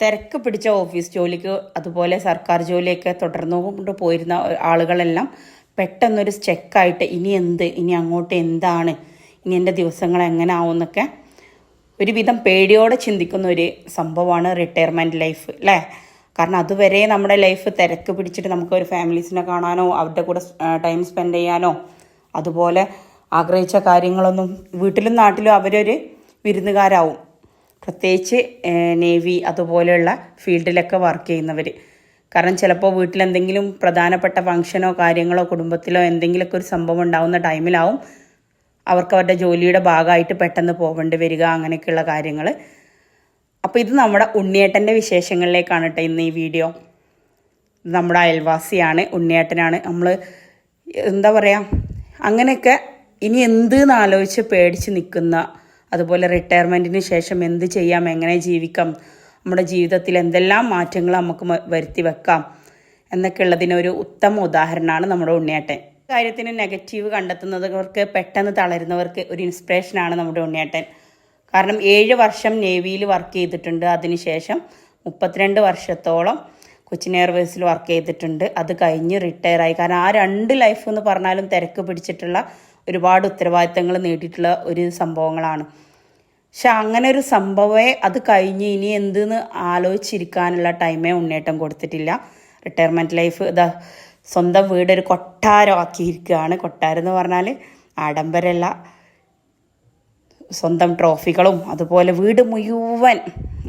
തിരക്ക് പിടിച്ച ഓഫീസ് ജോലിക്ക് അതുപോലെ സർക്കാർ ജോലിയൊക്കെ തുടർന്നുകൊണ്ട് പോയിരുന്ന ആളുകളെല്ലാം പെട്ടെന്നൊരു സ്റ്റെക്കായിട്ട് ഇനി എന്ത് ഇനി അങ്ങോട്ട് എന്താണ് ഇനി എന്റെ ദിവസങ്ങൾ എങ്ങനെ ആവുമെന്നൊക്കെ ഒരുവിധം പേടിയോടെ ചിന്തിക്കുന്ന ഒരു സംഭവമാണ് റിട്ടയർമെന്റ് ലൈഫ് അല്ലേ കാരണം അതുവരെ നമ്മുടെ ലൈഫ് തിരക്ക് പിടിച്ചിട്ട് നമുക്ക് ഒരു ഫാമിലീസിനെ കാണാനോ അവരുടെ കൂടെ ടൈം സ്പെൻഡ് ചെയ്യാനോ അതുപോലെ ആഗ്രഹിച്ച കാര്യങ്ങളൊന്നും വീട്ടിലും നാട്ടിലും അവരൊരു വിരുന്നുകാരാവും. പ്രത്യേകിച്ച് നേവി അതുപോലെയുള്ള ഫീൽഡിലൊക്കെ വർക്ക് ചെയ്യുന്നവർ കാരണം ചിലപ്പോൾ വീട്ടിൽ എന്തെങ്കിലും പ്രധാനപ്പെട്ട ഫംഗ്ഷനോ കാര്യങ്ങളോ കുടുംബത്തിലോ എന്തെങ്കിലുമൊക്കെ ഒരു സംഭവം ഉണ്ടാകുന്ന ടൈമിലാവും അവർക്ക് അവരുടെ ജോലിയുടെ ഭാഗമായിട്ട് പെട്ടെന്ന് പോകേണ്ടി വരിക അങ്ങനെയൊക്കെയുള്ള കാര്യങ്ങൾ അപ്പോൾ ഇത് നമ്മുടെ ഉണ്ണിയേട്ടന്റെ വിശേഷങ്ങളിലേക്കാണ് കേട്ടോ ഇന്ന് ഈ വീഡിയോ. നമ്മുടെ അയൽവാസിയാണ് ഉണ്ണിയേട്ടനാണ്. നമ്മൾ എന്താ പറയുക അങ്ങനെയൊക്കെ ഇനി എന്ത് എന്നാലോചിച്ച് പേടിച്ച് നിൽക്കുന്ന അതുപോലെ റിട്ടയർമെന്റിന് ശേഷം എന്ത് ചെയ്യാം? എങ്ങനെ ജീവിക്കാം? നമ്മുടെ ജീവിതത്തിൽ എന്തെല്ലാം മാറ്റങ്ങൾ നമുക്ക് വരുത്തി വെക്കാം? എന്നൊക്കെ ഉള്ളതിനൊരു ഉത്തമ ഉദാഹരണമാണ് നമ്മുടെ ഉണ്ണിയേട്ടൻ. കാര്യത്തിന് നെഗറ്റീവ് കണ്ടെത്തുന്നവർക്ക് പെട്ടെന്ന് തളരുന്നവർക്ക് ഒരു ഇൻസ്പിറേഷനാണ് നമ്മുടെ ഉണ്ണിയേട്ടൻ. കാരണം ഏഴ് വർഷം നേവിയിൽ വർക്ക് ചെയ്തിട്ടുണ്ട്. അതിനുശേഷം മുപ്പത്തിരണ്ട് വർഷത്തോളം കൊച്ചിൻ എയർവേസിൽ വർക്ക് ചെയ്തിട്ടുണ്ട്. അത് കഴിഞ്ഞ് റിട്ടയർ ആയി. കാരണം ആ രണ്ട് ലൈഫ് എന്ന് പറഞ്ഞാലും തിരക്ക് പിടിച്ചിട്ടുള്ള ഒരുപാട് ഉത്തരവാദിത്തങ്ങൾ നേടിയിട്ടുള്ള ഒരു സംഭവങ്ങളാണ്. പക്ഷെ അങ്ങനെ ഒരു സംഭവമേ അത് കഴിഞ്ഞ് ഇനി എന്തെന്ന് ആലോചിച്ചിരിക്കാനുള്ള ടൈമേ ഉണ്ണേട്ടം കൊടുത്തിട്ടില്ല. റിട്ടയർമെന്റ് ലൈഫ് ഇതാ സ്വന്തം വീടൊരു കൊട്ടാരമാക്കിയിരിക്കുകയാണ്. കൊട്ടാരം എന്ന് പറഞ്ഞാൽ ആഡംബരമല്ല സ്വന്തം ട്രോഫികളും അതുപോലെ വീട് മുഴുവൻ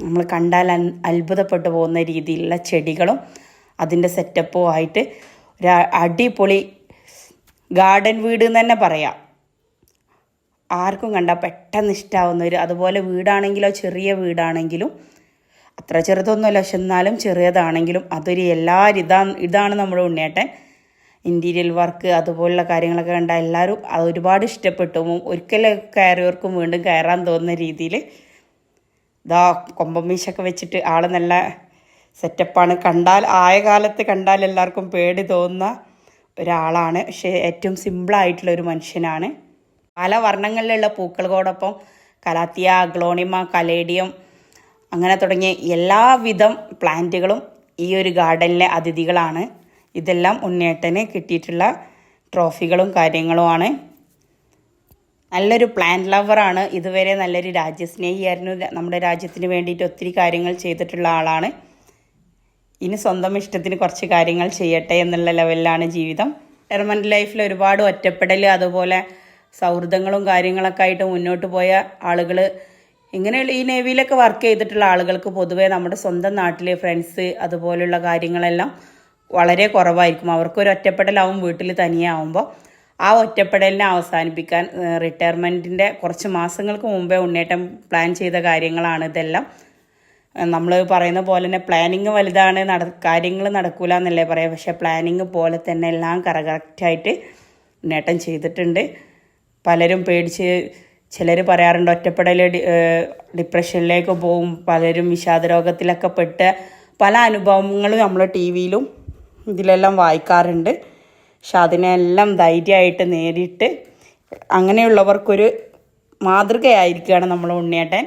നമ്മൾ കണ്ടാൽ അത്ഭുതപ്പെട്ടു പോകുന്ന രീതിയിലുള്ള ചെടികളും അതിന്റെ സെറ്റപ്പും ആയിട്ട് ഒരു അടിപൊളി ഗാർഡൻ വീട് എന്ന് തന്നെ പറയാം. ആർക്കും കണ്ട പെട്ടെന്ന് ഇഷ്ടാവുന്ന ഒരു അതുപോലെ വീടാണെങ്കിലോ ചെറിയ വീടാണെങ്കിലും അത്ര ചെറുതൊന്നുമല്ല പക്ഷെ എന്നാലും ചെറിയതാണെങ്കിലും അതൊരു എല്ലാ ഇതാണ് ഇതാണ് നമ്മുടെ ഉണ്ണിയേട്ടൻ. ഇന്റീരിയൽ വർക്ക് അതുപോലുള്ള കാര്യങ്ങളൊക്കെ കണ്ട എല്ലാവരും ഒരുപാട് ഇഷ്ടപ്പെട്ടു. ഒരിക്കലും കയറിയവർക്കും വീണ്ടും കയറാൻ തോന്നുന്ന രീതിയിൽ ഇതാ കൊമ്പമീശൊക്കെ വെച്ചിട്ട് ആൾ നല്ല സെറ്റപ്പാണ് കണ്ടാൽ ആയ കാലത്ത് കണ്ടാൽ എല്ലാവർക്കും പേടി തോന്നുന്ന ഒരാളാണ്. പക്ഷേ ഏറ്റവും സിമ്പിളായിട്ടുള്ള ഒരു മനുഷ്യനാണ്. പല വർണങ്ങളിലുള്ള പൂക്കളോടൊപ്പം കലാത്തിയ ഗ്ലോണിമ കലേഡിയം അങ്ങനെ തുടങ്ങിയ എല്ലാവിധം പ്ലാന്റുകളും ഈ ഒരു ഗാർഡനിലെ അതിഥികളാണ്. ഇതെല്ലാം ഉണ്ണേട്ടന് കിട്ടിയിട്ടുള്ള ട്രോഫികളും കാര്യങ്ങളുമാണ്. നല്ലൊരു പ്ലാന്റ് ലവറാണ്. ഇതുവരെ നല്ലൊരു രാജ്യസ്നേഹിയായിരുന്നു. നമ്മുടെ രാജ്യത്തിന് വേണ്ടിയിട്ട് ഒത്തിരി കാര്യങ്ങൾ ചെയ്തിട്ടുള്ള ആളാണ്. ഇനി സ്വന്തം ഇഷ്ടത്തിന് കുറച്ച് കാര്യങ്ങൾ ചെയ്യട്ടെ എന്നുള്ള ലെവലിലാണ് ജീവിതം. റിട്ടയർമെന്റ് ലൈഫിൽ ഒരുപാട് ഒറ്റപ്പെടൽ അതുപോലെ സൗഹൃദങ്ങളും കാര്യങ്ങളൊക്കെ ആയിട്ട് മുന്നോട്ട് പോയ ആളുകൾ ഇങ്ങനെയുള്ള ഈ നേവിയിലൊക്കെ വർക്ക് ചെയ്തിട്ടുള്ള ആളുകൾക്ക് പൊതുവേ നമ്മുടെ സ്വന്തം നാട്ടിലെ ഫ്രണ്ട്സ് അതുപോലുള്ള കാര്യങ്ങളെല്ലാം വളരെ കുറവായിരിക്കും. അവർക്കൊരു ഒറ്റപ്പെടലാവും വീട്ടിൽ തനിയാവുമ്പോൾ ആ ഒറ്റപ്പെടലിനെ അവസാനിപ്പിക്കാൻ റിട്ടയർമെന്റിന്റെ കുറച്ച് മാസങ്ങൾക്ക് മുമ്പേ ഉണ്ണേറ്റം പ്ലാൻ ചെയ്ത കാര്യങ്ങളാണ് ഇതെല്ലാം. നമ്മൾ പറയുന്ന പോലെ തന്നെ പ്ലാനിങ് വലുതാണ് നട കാര്യങ്ങൾ നടക്കില്ല എന്നല്ലേ പറയാം. പക്ഷേ പ്ലാനിങ് പോലെ തന്നെ എല്ലാം കറക്റ്റായിട്ട് നേട്ടം ചെയ്തിട്ടുണ്ട്. പലരും പേടിച്ച് ചിലർ പറയാറുണ്ട് ഒറ്റപ്പെടൽ ഡിപ്രഷനിലേക്ക് പോകും പലരും വിഷാദരോഗത്തിലൊക്കെ പെട്ട് പല അനുഭവങ്ങളും നമ്മൾ ടി വിയിലും ഇതിലെല്ലാം വായിക്കാറുണ്ട്. പക്ഷെ അതിനെല്ലാം ധൈര്യമായിട്ട് നേരിട്ട് അങ്ങനെയുള്ളവർക്കൊരു മാതൃകയായിരിക്കുകയാണ് നമ്മൾ ഉണ്ണിയേട്ടൻ.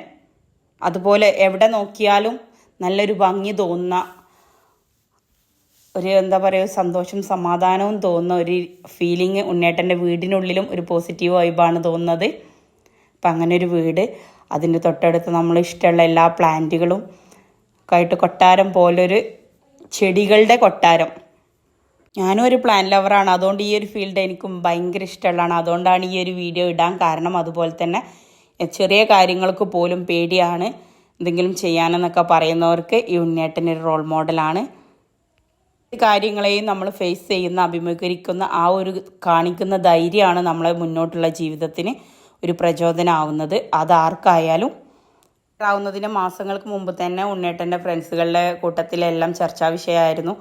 അതുപോലെ എവിടെ നോക്കിയാലും നല്ലൊരു ഭംഗി തോന്നുന്ന ഒരു എന്താ പറയുക സന്തോഷം സമാധാനവും തോന്നുന്ന ഒരു ഫീലിംഗ് ഉണ്ണേട്ടന്റെ വീടിനുള്ളിലും ഒരു പോസിറ്റീവ് വൈബാണ് തോന്നുന്നത്. അപ്പം അങ്ങനെ ഒരു വീട്. അതിന്റെ തൊട്ടടുത്ത് നമ്മൾ ഇഷ്ടമുള്ള എല്ലാ പ്ലാന്റുകളും ഒക്കെ ആയിട്ട് കൊട്ടാരം പോലൊരു ചെടികളുടെ കൊട്ടാരം. ഞാനും ഒരു പ്ലാൻ ലവറാണ് അതുകൊണ്ട് ഈ ഒരു ഫീൽഡ് എനിക്കും ഭയങ്കര ഇഷ്ടമുള്ളതാണ്. അതുകൊണ്ടാണ് ഈ ഒരു വീഡിയോ ഇടാൻ കാരണം അതുപോലെ തന്നെ. ചെറിയ കാര്യങ്ങൾക്ക് പോലും പേടിയാണ് എന്തെങ്കിലും ചെയ്യാനെന്നൊക്കെ പറയുന്നവർക്ക് ഈ ഉണ്ണിയേട്ടൻ ഒരു റോൾ മോഡലാണ് കാര്യങ്ങളെയും നമ്മൾ ഫേസ് ചെയ്യുന്ന അഭിമുഖീകരിക്കുന്ന ആ ഒരു കാണിക്കുന്ന ധൈര്യമാണ് നമ്മളെ മുന്നോട്ടുള്ള ജീവിതത്തിന് ഒരു പ്രചോദനമാവുന്നത് അത് ആർക്കായാലും ആവുന്നതിന് മാസങ്ങൾക്ക് മുമ്പ് തന്നെ ഉണ്ണേട്ടന്റെ ഫ്രണ്ട്സുകളുടെ കൂട്ടത്തിലെല്ലാം ചർച്ചാ വിഷയമായിരുന്നു.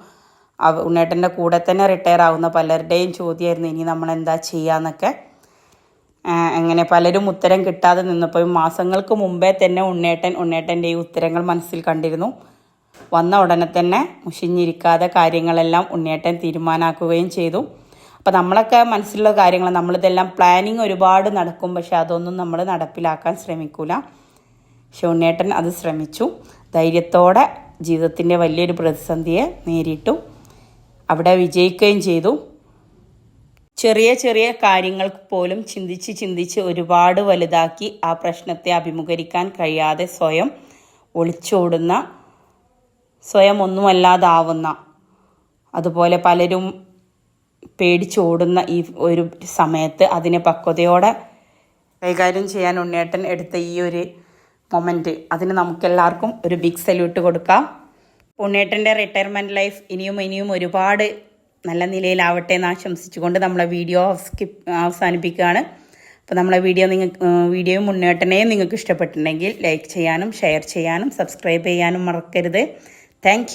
ഉണ്ണേട്ടന്റെ കൂടെ തന്നെ റിട്ടയർ ആവുന്ന പലരുടെയും ചോദ്യമായിരുന്നു ഇനി നമ്മൾ എന്താ ചെയ്യാന്നൊക്കെ? അങ്ങനെ പലരും ഉത്തരം കിട്ടാതെ നിന്നപ്പോൾ മാസങ്ങൾക്ക് മുമ്പേ തന്നെ ഉണ്ണേട്ടൻ ഉണ്ണേട്ടന്റെ ഈ ഉത്തരങ്ങൾ മനസ്സിൽ കണ്ടിരുന്നു. വന്ന ഉടനെ തന്നെ മുഷിഞ്ഞിരിക്കാതെ കാര്യങ്ങളെല്ലാം ഉണ്ണേട്ടൻ തീരുമാനാക്കുകയും ചെയ്തു. അപ്പോൾ നമ്മളൊക്കെ മനസ്സിലുള്ള കാര്യങ്ങൾ നമ്മളിതെല്ലാം പ്ലാനിങ് ഒരുപാട് നടക്കും പക്ഷെ അതൊന്നും നമ്മൾ നടപ്പിലാക്കാൻ ശ്രമിക്കൂല. പക്ഷെ ഉണ്ണേട്ടൻ അത് ശ്രമിച്ചു. ധൈര്യത്തോടെ ജീവിതത്തിന്റെ വലിയൊരു പ്രതിസന്ധിയെ നേരിട്ടു. അവിടെ വിജയിക്കുകയും ചെയ്തു. ചെറിയ ചെറിയ കാര്യങ്ങൾക്ക് പോലും ചിന്തിച്ച് ചിന്തിച്ച് ഒരുപാട് വലുതാക്കി ആ പ്രശ്നത്തെ അഭിമുഖീകരിക്കാൻ കഴിയാതെ സ്വയം ഒളിച്ചോടുന്ന സ്വയം ഒന്നുമല്ലാതാവുന്ന അതുപോലെ പലരും പേടിച്ചോടുന്ന ഈ ഒരു സമയത്ത് അതിനെ പക്വതയോടെ കൈകാര്യം ചെയ്യാൻ ഉണ്ണേട്ടൻ എടുത്ത ഈ ഒരു മൊമെന്റ് അതിന് നമുക്കെല്ലാവർക്കും ഒരു ബിഗ് സല്യൂട്ട് കൊടുക്കാം. ഉണ്ണേട്ടന്റെ റിട്ടയർമെന്റ് ലൈഫ് ഇനിയും ഇനിയും ഒരുപാട് നല്ല നിലയിലാവട്ടെ എന്ന് ആശംസിച്ചുകൊണ്ട് നമ്മളെ വീഡിയോ സ്കിപ്പ് അവസാനിപ്പിക്കുകയാണ്. അപ്പോൾ നമ്മളെ വീഡിയോ നിങ്ങൾക്ക് വീഡിയോ മുന്നേട്ടനെയും നിങ്ങൾക്ക് ഇഷ്ടപ്പെട്ടിട്ടുണ്ടെങ്കിൽ ലൈക്ക് ചെയ്യാനും ഷെയർ ചെയ്യാനും സബ്സ്ക്രൈബ് ചെയ്യാനും മറക്കരുത്. താങ്ക്